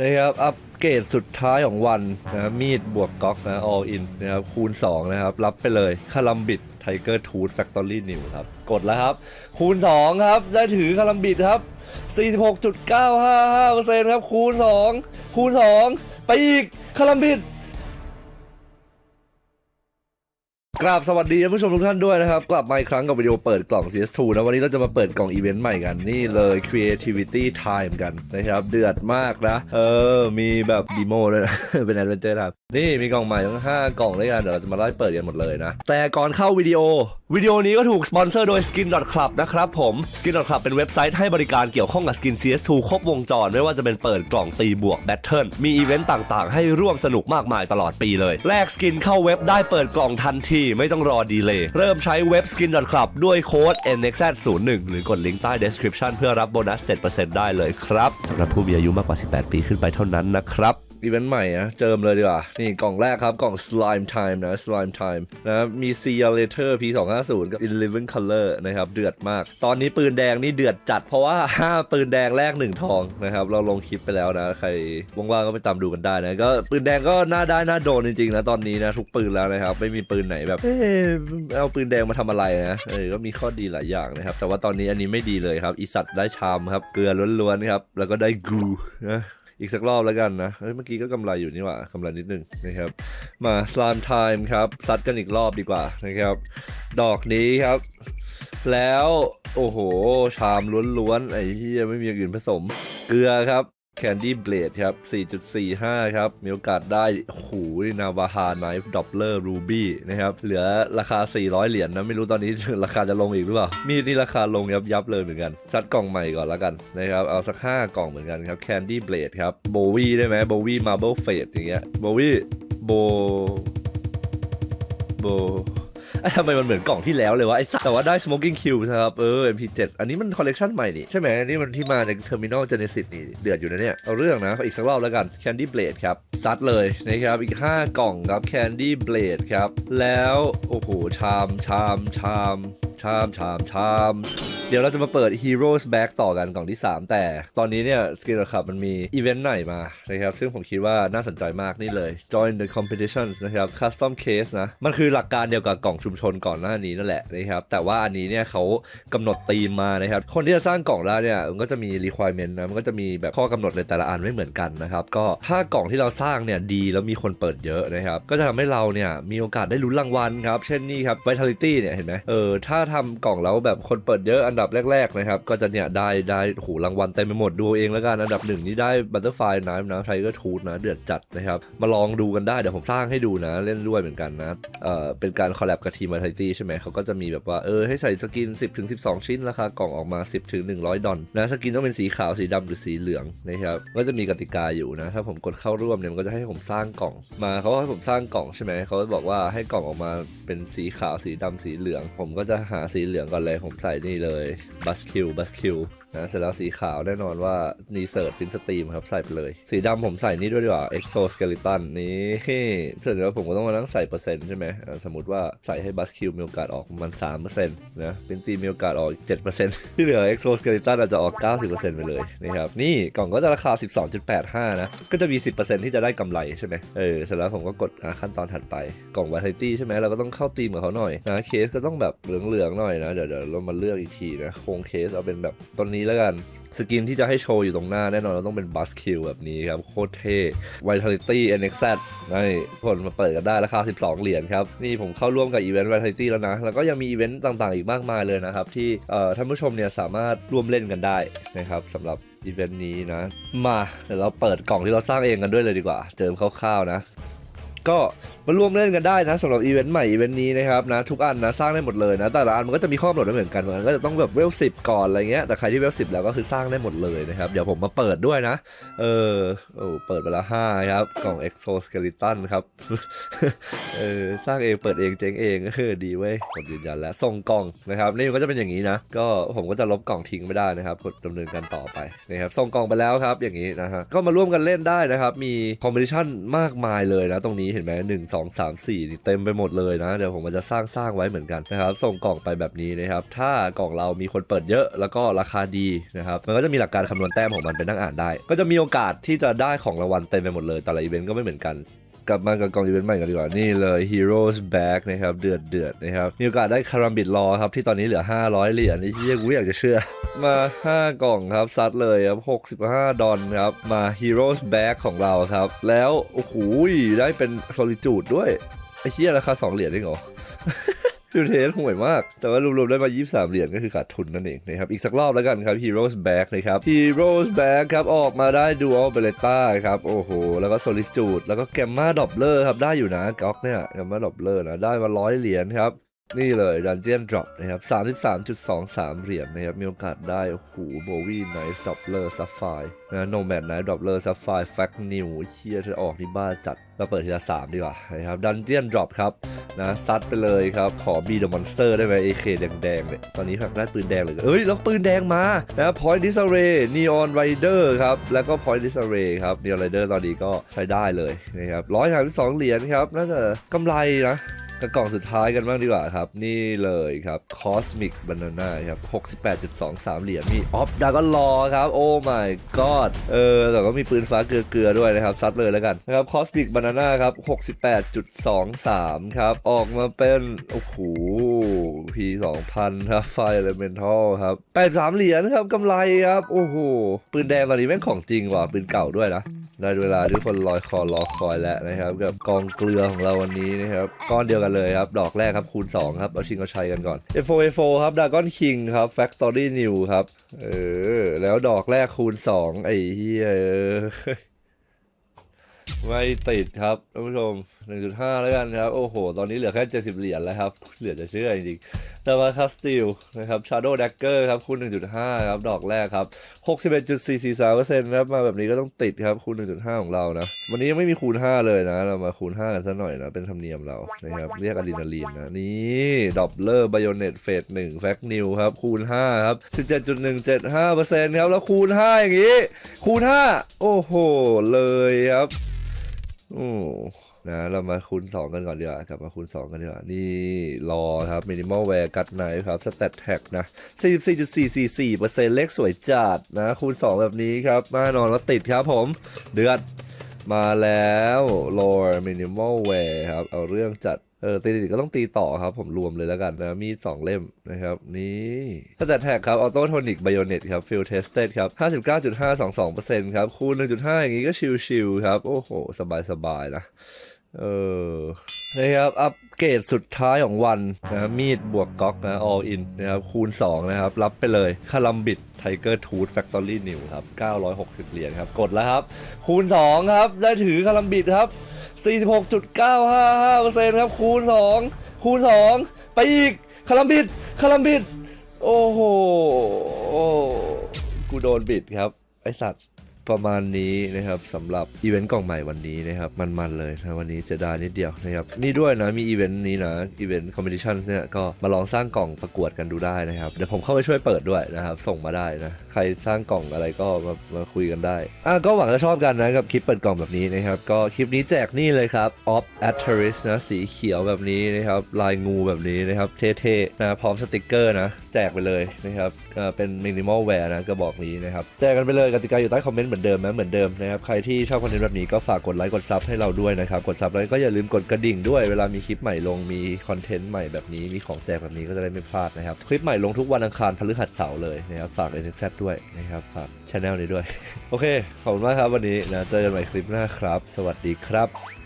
นะครับอัปเกรดสุดท้ายของวันนะมีดบวกก๊อกนะ all in นะครับคูณ 2 นะครับ รับไปเลยคาลัมบิดไทเกอร์ทูธแฟคทอรี่นิวครับ กดแล้วครับ คูณ 2 ครับ ได้ถือคาลัมบิดครับ 46.955%ครับ คูณ 2 คูณ 2 ไปอีกคาลัมบิด กราบสวัสดีท่านผู้ชมทุกท่านด้วยนะครับ กลับมาอีกครั้งกับวิดีโอเปิดกล่อง CS2 นะวันนี้เราจะมาเปิดกล่องอีเวนต์ใหม่กันนี่เลย Creativity Time กันนะครับ เดือดมากนะ เออ มีแบบดีโมด้วยนะ เป็น a อ v e n เจอร์ครับ นี่มีกล่องใหม่ทั้ง 5 กล่องด้วยกัน เดี๋ยวเราจะมาไล่เปิดกันหมดเลยนะ แต่ก่อนเข้าวิดีโอ วิดีโอนี้ก็ถูกสปอนเซอร์โดย Skin Club นะครับผม Skin Club เป็นเว็บไซต์ให้บริการเกี่ยวข้องกับ Skin CS2 ครบวงจร ไม่ว่าจะเป็นเปิดกล่องตีบวกแบทเทิลมีอีเวนต์ต่างๆ ให้ร่วมสนุกมากมายตลอดปีเลย แลกสกินเข้าเว็บได้เปิดกล่องทันทีไม่ต้องรอดีเลยเริ่มใช้เว็บ Skin Club ด้วยโค้ด NXZ01 หรือกดลิงก์ใต้ description เพื่อรับโบนัส7%ได้เลยครับสำหรับผู้มีอายุมากกว่า 18 ปีขึ้นไปเท่านั้นนะครับ อีเวนต์ใหม่นะเจิมเลยดีกว่า นี่กล่องแรกครับ กล่อง slime time นะ slime time นะมี see you later p 2 5 0กับ in living color นะครับ เดือดมาก ตอนนี้ปืนแดงนี่เดือดจัด เพราะว่า 5 ปืนแดงแรก 1 ทองนะครับ เราลงคลิปไปแล้วนะ ใครว่างๆก็ไปตามดูกันได้นะ ก็ปืนแดงก็น่าได้น่าโดนจริงๆนะตอนนี้นะทุกปืนแล้วนะครับ ไม่มีปืนไหนแบบเอ๊ะเอาปืนแดงมาทำอะไรนะเออก็มีข้อดีหลายอย่างนะครับ แต่ว่าตอนนี้อันนี้ไม่ดีเลยครับอีสัตว์ได้ชามครับเกลือล้วนๆครับแล้วก็ได้กูนะ อีกสักรอบแล้วกันนะเมื่อกี้ก็กำไรอยู่นี่หว่ากำไรนิดนึงนะครับ มาสลามไทม์ครับซัดกันอีกรอบดีกว่านะครับ ดอกนี้ครับ แล้วโอ้โห ชามล้วนๆไอ้ที่ไม่มีอย่างอื่นผสม เกลือครับ แคนดี้เบลดครับ 4.45 ครับ มีโอกาสได้โอ้โหนาวาฮาไนฟ์ดอปเลอร์รูบี้นะครับ เหลือราคา 400 เหรียญนะไม่รู้ตอนนี้ราคาจะลงอีกหรือเปล่า มีดนี่ราคาลงยับยับๆเลยเหมือนกัน ซัดกล่องใหม่ก่อนแล้วกันนะครับ เอาสัก 5 กล่องเหมือนกันครับแคนดี้เบลดครับโบวีได้ไหมโบวี่มาร์เบิลเฟดอย่างเงี้ยโบวี่โบโบ ทำไมมันเหมือนกล่องที่แล้วเลยวะไอ้สัสแต่ว่าได้ smoking kill นะครับเออ MP7 อันนี้มันคอลเลกชันใหม่นี่ใช่ไหมอันนี้มันที่มาใน terminal genesis นี่เดือดอยู่นะเนี่ยเอาเรื่องนะอีกสักรอบแล้วกัน candy blade ครับซัดเลยนะครับอีก 5 กล่องครับ candy blade ครับแล้วโอ้โหชามชามชาม ชามชามชามเดี๋ยวเราจะมาเปิด Heroes Back ต่อกันกล่องที่ 3 แต่ตอนนี้เนี่ย Skin Club มันมีอีเวนต์ใหม่มานะครับซึ่งผมคิดว่าน่าสนใจมากนี่เลย Join the competitions นะครับ Custom Case นะ มันคือหลักการเดียวกับกล่องชุมชนก่อนหน้านี้นั่นแหละนะครับแต่ว่าอันนี้เนี่ยเขากำหนดธีมมานะครับคนที่จะสร้างกล่องแล้เนี่ยมันก็จะมี requirement นะมันก็จะมีแบบข้อกำหนดในแต่ละอันไม่เหมือนกันนะครับก็ถ้ากล่องที่เราสร้างเนี่ยดีแล้วมีคนเปิดเยอะนะครับก็จะทำให้เราเนี่ยมีโอกาสได้ลุ้นรางวัลครับเช่นนี่ครับ Vitality เนี่ยเห็นไหมเออถ้าทำกล่องแล้วแบบคนเปิดเยอะอันดับแรก ๆ นะครับ ก็จะเนี่ยได้ได้โหรางวัลเต็มไปหมดดูเองแล้วกันอันดับหนึ่งนี่ได้ Butterfly นะนะไทเกอร์ทูดนะเดือดจัดนะครับ มาลองดูกันได้เดี๋ยวผมสร้างให้ดูนะเล่นด้วยเหมือนกันนะเอ่อเป็นการคอลแลบกับทีม Vitality ใช่ไหมเขาก็จะมีแบบว่าเออให้ใส่สกิน 10ถึง12 ชิ้นราคากล่องออกมา 10ถึง100 ดอลนะสกินต้องเป็นสีขาวสีดำหรือสีเหลืองนะครับก็จะมีกติกาอยู่นะถ้าผมกดเข้าร่วมเนี่ยมันก็จะให้ผมสร้างกล่องมาเขาให้ผมสร้างกล่องใช่ไหมเขาบอกว่าให้กล่องออกมาเป็นสีขาวสีดำสีเหลือง ผมก็จะหาสีเหลืองก่อนเลย ผมใส่นี่เลยบัสคิวบัสคิว นะเสร็จแล้วสีขาวแน่นอนว่านีเซิร์ตฟินสตรีมครับใส่ไปเลย สีดำผมใส่นี่ด้วยดีกว่า exoskeleton นี่เสร็จแล้วผมก็ต้องมานั่งใส่เปอร์เซ็นต์ใช่ไหมสมมติว่าใส่ให้บัสคิวมีโอกาสออกประมัน3%นะฟินตีมีโอกาสออก7%ที่เหลือ exoskeleton อาจจะออก90%ไปเลยนะครับนี่กล่องก็จะราคา12.85นะก็จะมี10%ที่จะได้กำไรใช่ไหมเออเสร็จแล้วผมก็กดขั้นตอนถัดไปกล่อง variety ใช่ไหมเราก็ต้องเข้าตีมกับเขาหน่อยนะเคสก็ต้องแบบเหลืองๆหน่อยนะเดี๋ยวเดี๋ยวเรามาเลือกอีกทีนะโครงเคสเอาเป็นแบบต้นนี้แล้วกันสกินที่จะให้โชว์อยู่ตรงหน้าแน่นอนเราต้องเป็นบัสคิวแบบนี้ครับ โคตรเท่ Vitality NXZ นี่คนมาเปิดกันได้ราคา 12 เหรียญครับ นี่ผมเข้าร่วมกับอีเวนต์ Vitality แล้วนะ แล้วก็ยังมีอีเวนต์ต่างๆ อีกมากมายเลยนะครับ ที่เอ่อท่านผู้ชมเนี่ยสามารถร่วมเล่นกันได้นะครับสำหรับอีเวนต์นี้นะ มาเดี๋ยวเราเปิดกล่องที่เราสร้างเองกันด้วยเลยดีกว่า เจิมคร่าวๆนะ ก็มาร่วมเล่นกันได้นะสำหรับอีเวนต์ใหม่อีเวนต์นี้นะครับนะทุกอันนะสร้างได้หมดเลยนะแต่ละอันมันก็จะมีข้อกำหนดไม่เหมือนกันบางอันก็จะต้องแบบเวลสิบก่อนอะไรเงี้ยแต่ใครที่เวลสิบแล้วก็คือสร้างได้หมดเลยนะครับเดี๋ยวผมมาเปิดด้วยนะเออโอ้เปิดไปละห้าครับกล่อง exoskeleton ครับเออสร้างเองเปิดเองเจ๊งเองเออดีเว้ยผมยืนยันแล้วส่งกล่องนะครับนี่ก็จะเป็นอย่างนี้นะก็ผมก็จะลบกล่องทิ้งไม่ได้นะครับดำเนินการต่อไปนะครับส่งกล่องไปแล้วครับอย่างนี้นะฮะก็มาร่วมกันเล่นได้นะครับมีคอมเพติชันมากมายเลยนะตรงนี้เห็นไหมหนึ่งสองสามสี่เต็มไปหมดเลยนะ เดี๋ยวผมมันจะสร้างสร้างไว้เหมือนกันนะครับ ส่งกล่องไปแบบนี้นะครับ ถ้ากล่องเรามีคนเปิดเยอะแล้วก็ราคาดีนะครับ มันก็จะมีหลักการคำนวณแต้มของมันไปนั่งอ่านได้ ก็จะมีโอกาสที่จะได้ของรางวัลเต็มไปหมดเลย แต่ละอีเวนต์ก็ไม่เหมือนกัน กลับมากับกล่องอีเวนต์ใหม่กันดีกว่า นี่เลย Heroes Back นะครับ เดือดเดือดนะครับ มีโอกาสได้คารัมบิดรอครับ ที่ตอนนี้เหลือ 500 เหรียญนี่ที่กูอยากจะเชื่อ มา 5 กล่องครับ ซัดเลยครับ 65 ดอลครับ มา Heroes Back ของเราครับ แล้ว โอ้โหได้เป็น Solitude ด้วยไอ้เชี่ยราคา 2 เหรียญเองเหรอ ฟิลเทสห่วยมาก แต่ว่ารวมๆได้มา 23 เหรียญก็คือขาดทุนนั่นเองนะครับ อีกสักรอบแล้วกันครับ Heroes Back นะครับ Heroes Back ครับ ออกมาได้ Dual b e l e t t a ครับ โอ้โห แล้วก็ Solitude แล้วก็ Gamma Doppler ครับ ได้อยู่นะก๊อกเนี่ย Gamma Doppler นะ ได้มา 100 เหรียญครับ นี่เลยดันเจียนดรอปนะครับ33.23 เหรียญนะครับ มีโอกาสได้หูโบวี่ไนท์ดรอปเลอร์ซัฟไฟนะโนแมนไนท์ดรอปเลอร์ซัฟไฟแฟกนิวเชียร์จะออกที่บ้าจัด เราเปิดทีละสามดีกว่านะครับดันเจียนดรอปครับนะซัดไปเลยครับ ขอบีเดอะมอนสเตอร์ได้ไหมเอเคแดงๆเนี่ยตอนนี้แฟกได้ปืนแดงเลยเอ้ย แล้วปืนแดงมานะพอยต์ดิสเรย์นีออนไรเดอร์ครับ แล้วก็พอยต์ดิสเรย์ครับนีออนไรเดอร์ตอนนี้ก็ใช้ได้เลยนะครับร้อยสามสิบสองเหรียญครับน่าจะกำไรนะ กับกล่องสุดท้ายกันบ้างดีกว่าครับ นี่เลยครับ Cosmic Banana ครับ 68.23 เหรียญมีออฟดาก็รอครับ โอ้ my god เออแต่ก็มีปืนฟ้าเกลือๆด้วยนะครับ ซัดเลยแล้วกันนะครับ Cosmic Banana ครับ 68.23 ครับ ออกมาเป็น โอ้โห P 2000ครับ Fire Elemental ครับ 83 เหรียญครับกำไรครับ โอ้โห ปืนแดงตอนนี้แม่งของจริงว่ะปืนเก่าด้วยนะ ได้เวลาทุกคนลอยคอรอคอยแล้วนะครับ กับกองเกลือของเราวันนี้นะครับก้อนเดียวกันเลยครับ ดอกแรกครับคูณ 2 ครับ เอาชิงเอาชัยกันก่อน F4 F4 ครับดากอนคิงครับ Factory New ครับ เออ แล้วดอกแรกคูณ 2 ไอ้เหี้ยเออ ไม่ติดครับท่านผู้ชม 1.5 แล้วกันครับ โอ้โห ตอนนี้เหลือแค่ 70 เหรียญแล้วครับ เหลือจะเชื่อจริงๆแต่มาคัสติลนะครับ Shadow Dagger ครับคูณ1.5 ครับ ดอกแรกครับ 61.443%ครับ มาแบบนี้ก็ต้องติดครับคูณ1.5 ของเรานะ วันนี้ยังไม่มีคูณ 5 เลยนะ เรามาคูณ 5 กันสักหน่อยนะ เป็นธรรมเนียมเรา นะครับ เรียกอะดรีนาลีนนะ นี่ดอบเลอร์ไบโอเน็ตเฟส1แฟกนิวครับ คูณ 5 ครับ 17.175%ครับ แล้วคูณ 5 อย่างนี้ คูณ 5 โอ้โห เลยครับ โอ้นะเรามาคูณ 2 กันก่อนดีกว่ากลับมาคูณ 2 กันดีกว่า นี่รอครับ Minimal Wear กัดไนครับ Stat Tag นะ44.444%เลขสวยจัดนะ คูณ 2 แบบนี้ครับแน่นอนว่าติดครับผม เดือด มาแล้ว Lore Minimal Wear ครับ เอาเรื่องจัด เออตีติดก็ต้องตีต่อครับผมรวมเลยแล้วกันนะ มีดสองเล่มนะครับ นี่ถ้าจัดแท็กครับ ออโตโทนิกไบโอเน็ตครับฟิลเทสเต็ดครับ 59.522%ครับ คูณ 1.5 อย่างนี้ก็ชิลๆครับ โอ้โห สบายๆนะ เออ นะครับอัปเกรดสุดท้ายของวันนะมีดบวกก๊อกนะ all in นะครับคูณ 2 นะครับ รับไปเลยคาลัมบิดไทเกอร์ทูธแฟคทอรี่นิวครับ 960 เหรียญครับ กดแล้วครับ คูณ 2 ครับ ได้ถือคาลัมบิดครับ 46.955%ครับ คูณ 2 คูณ 2 ไปอีกคาลัมบิดคาลัมบิด โอ้โหกูโดนบิดครับ ไอสัตว์ ประมาณนี้นะครับสำหรับอีเวนต์กล่องใหม่วันนี้นะครับมันๆเลยนะวันนี้เสียดายนิดเดียวนะครับนี่ด้วยนะมีอีเวนต์นี้นะอีเวนต์คอมเพติชันเนี่ยก็มาลองสร้างกล่องประกวดกันดูได้นะครับเดี๋ยวผมเข้าไปช่วยเปิดด้วยนะครับส่งมาได้นะ ใครสร้างกล่องอะไรก็มามาคุยกันได้อะก็หวังจะชอบกันนะกับคลิปเปิดกล่องแบบนี้นะครับ ก็คลิปนี้แจกนี่เลยครับ Off a t e r i s นะสีเขียวแบบนี้นะครับลายงูแบบนี้นะครับเท่ๆนะพร้อมสติกเกอร์นะ แจกไปเลยนะครับเป็น minimal wear นะกระบอกนี้นะครับแจกกันไปเลยกติกาอยู่ใต้คอมเมนต์เหมือนเดิมนะเหมือนเดิมนะครับใครที่ชอบคอนเทนต์แบบนี้ก็ฝากกดไลค์กดซับให้เราด้วยนะครับกดซับแล้วก็อย่าลืมกดกระดิ่งด้วยเวลามีคลิปใหม่ลงมีคอนเทนต์ใหม่แบบนี้มีของแจกแบบนี้ก็จะได้ไม่พลาดนะครับคลิปใหม่ลงทุกวันอังคารพฤหัสเสาร์เลยนะครับฝาก n x z ด้วยนะครับฝากช anel นี้ด้วย โอเค ขอบคุณมากครับวันนี้นะเจอกันใหม่คลิปหน้าครับ สวัสดีครับ